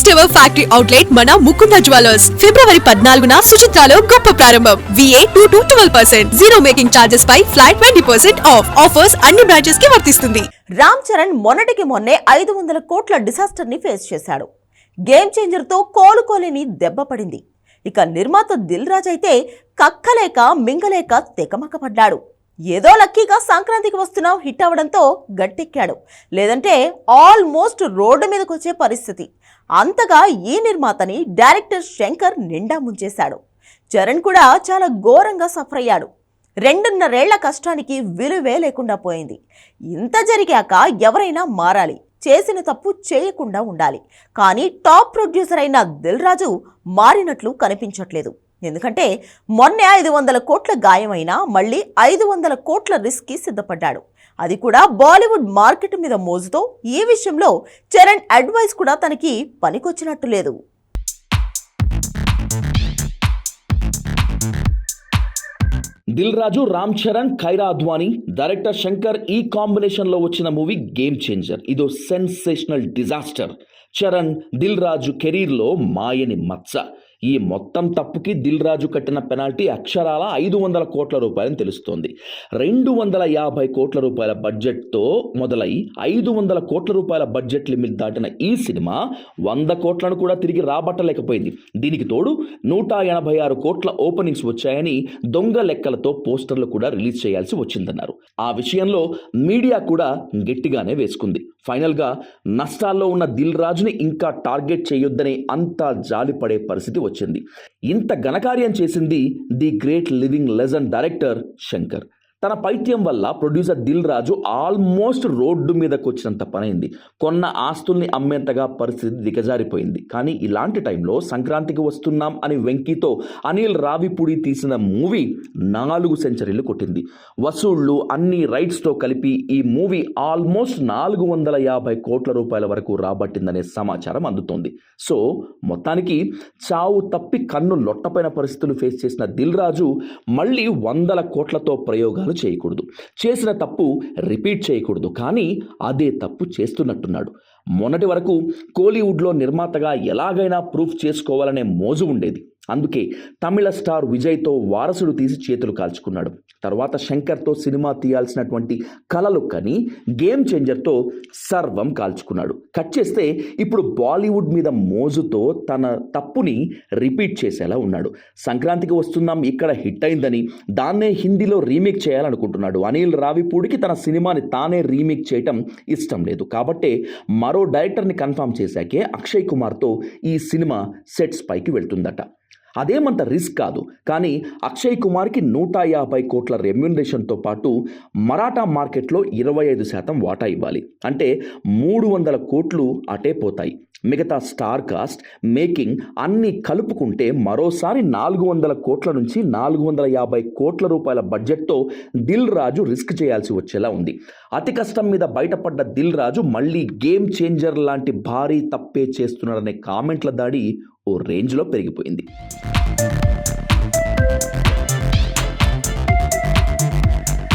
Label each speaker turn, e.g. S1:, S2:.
S1: First ever factory outlet మన Mukunda jewellers. ఫిబ్రవరి పద్నాలుగున సుచిత్రాలో గొప్ప ప్రారంభం. VA two to twelve percent zero making charges pi flat twenty percent off offers అన్ని బ్రాంచెస్కి వర్తిస్తుంది.
S2: రామ్ చరణ్ మొన్నటికి మొన్నే ఐదు వందల కోట్ల డిసాస్టర్ని ఫేస్ చేశాడు. గేమ్ చేంజర్తో కోలుకోలేని దెబ్బ పడింది. ఇక నిర్మాత దిల్ రాజ్ అయితే కక్కలేక మింగలేక తెకమకపడ్డాడు ఏదో లక్కీగా సంక్రాంతికి వస్తున్నాం హిట్ అవడంతో గట్టెక్కాడు. లేదంటే ఆల్మోస్ట్ రోడ్డు మీదకి వచ్చే పరిస్థితి. అంతగా ఈ నిర్మాతని డైరెక్టర్ శంకర్ నిండా ముంచేశాడు. చరణ్ కూడా చాలా ఘోరంగా సఫర్ అయ్యాడు. రెండున్నరేళ్ళ కష్టానికి విలువే లేకుండా పోయింది. ఇంత జరిగాక ఎవరైనా మారాలి చేసిన తప్పు చేయకుండా ఉండాలి. కానీ టాప్ ప్రొడ్యూసర్ అయిన దిల్ రాజు మారినట్లు కనిపించట్లేదు. ఎందుకంటే మొన్నే ఐదు వందల కోట్ల గాయమైనా మళ్ళీ ఐదు వందల కోట్ల రిస్క్కి సిద్ధపడ్డాడు. అది కూడా బాలీవుడ్ మార్కెట్ మీద మోజుతో ఈ విషయంలో చరణ్ అడ్వైస్ కూడా తనకి పనికొచ్చినట్టు లేదు.
S3: దిల్ రాజు రామ్ చరణ్ ఖైరా అద్వానీ డైరెక్టర్ శంకర్ ఈ కాంబినేషన్లో వచ్చిన మూవీ గేమ్ చేంజర్ ఇదో సెన్సేషనల్ డిజాస్టర్. చరణ్ దిల్ రాజు కెరీర్లో మాయని మచ్చ. ఈ మొత్తం తప్పుకి దిల్ రాజు కట్టిన పెనాల్టీ అక్షరాల ఐదు వందల కోట్ల రూపాయలని తెలుస్తోంది. రెండు వందల యాభై కోట్ల రూపాయల బడ్జెట్తో మొదలై ఐదు వందల కోట్ల రూపాయల బడ్జెట్ లిమిట్ దాటిన ఈ సినిమా వంద కోట్లను కూడా తిరిగి రాబట్టలేకపోయింది. దీనికి తోడు నూట ఎనభై ఆరు కోట్ల ఓపెనింగ్స్ వచ్చాయని దొంగ లెక్కలతో పోస్టర్లు కూడా రిలీజ్ చేయాల్సి వచ్చిందన్నారు. ఆ విషయంలో మీడియా కూడా గట్టిగానే వేసుకుంది. ఫైనల్గా నష్టాల్లో ఉన్న దిల్ రాజుని ఇంకా టార్గెట్ చేయొద్దని అంతా జాలిపడే పరిస్థితి వచ్చింది. ఇంత ఘనకార్యం చేసింది the great living legend director Shankar. తన పైత్యం వల్ల producer Dil Raju almost road మీదకు వచ్చినంత పనైంది. కొన్న ఆస్తుల్ని అమ్మేంతగా పరిస్థితి దిగజారిపోయింది. కానీ ఇలాంటి టైంలో సంక్రాంతికి వస్తున్నాం అని వెంకీతో అనిల్ రావిపూడి తీసిన మూవీ నాలుగు సెంచరీలు కొట్టింది. వసూళ్ళు అన్ని రైట్స్తో కలిపి ఈ మూవీ ఆల్మోస్ట్ నాలుగు వందల యాభై కోట్ల రూపాయల వరకు రాబట్టిందనే సమాచారం అందుతోంది. సో మొత్తానికి చావు తప్పి కన్ను లొట్టపైన పరిస్థితులు ఫేస్ చేసిన దిల్ రాజు మళ్ళీ వందల కోట్లతో ప్రయోగాలు చేయకూడదు. చేసిన తప్పు రిపీట్ చేయకూడదు. కానీ అదే తప్పు చేస్తున్నట్టున్నాడు. మొన్నటి వరకు కోలీవుడ్లో నిర్మాతగా ఎలాగైనా ప్రూఫ్ చేసుకోవాలనే మోజు ఉండేది. అందుకే తమిళ స్టార్ విజయ్తో వారసుడు తీసి చేతులు కాల్చుకున్నాడు. తర్వాత శంకర్తో సినిమా తీయాల్సినటువంటి కలలు కని గేమ్ చేంజర్తో సర్వం కాల్చుకున్నాడు. కట్ చేస్తే ఇప్పుడు బాలీవుడ్ మీద మోజుతో తన తప్పుని రిపీట్ చేసేలా ఉన్నాడు. సంక్రాంతికి వస్తున్నాం ఇక్కడ హిట్ అయిందని దాన్నే హిందీలో రీమేక్ చేయాలనుకుంటున్నాడు. అనిల్ రావిపూడికి తన సినిమాని తానే రీమేక్ చేయటం ఇష్టం లేదు. కాబట్టే మరో డైరెక్టర్ని కన్ఫర్మ్ చేశాకే అక్షయ్ కుమార్తో ఈ సినిమా సెట్స్ పైకి వెళ్తుందట. అదేమంత రిస్క్ కాదు. కానీ అక్షయ్ కుమార్కి నూట యాభై కోట్ల రెమ్యునరేషన్తో పాటు మరాఠా మార్కెట్లో ఇరవై ఐదు శాతం వాటా ఇవ్వాలి. అంటే మూడు వందల కోట్లు అటే పోతాయి. మిగతా స్టార్ కాస్ట్ మేకింగ్ అన్నీ కలుపుకుంటే మరోసారి నాలుగు వందల కోట్ల నుంచి నాలుగు వందల యాభై కోట్ల రూపాయల బడ్జెట్తో దిల్ రాజు రిస్క్ చేయాల్సి వచ్చేలా ఉంది. అతి కష్టం మీద బయటపడ్డ దిల్ రాజు మళ్ళీ గేమ్ చేంజర్ లాంటి భారీ తప్పే చేస్తున్నాడనే కామెంట్ల దాడి ఓ రేంజ్లో పెరిగిపోయింది.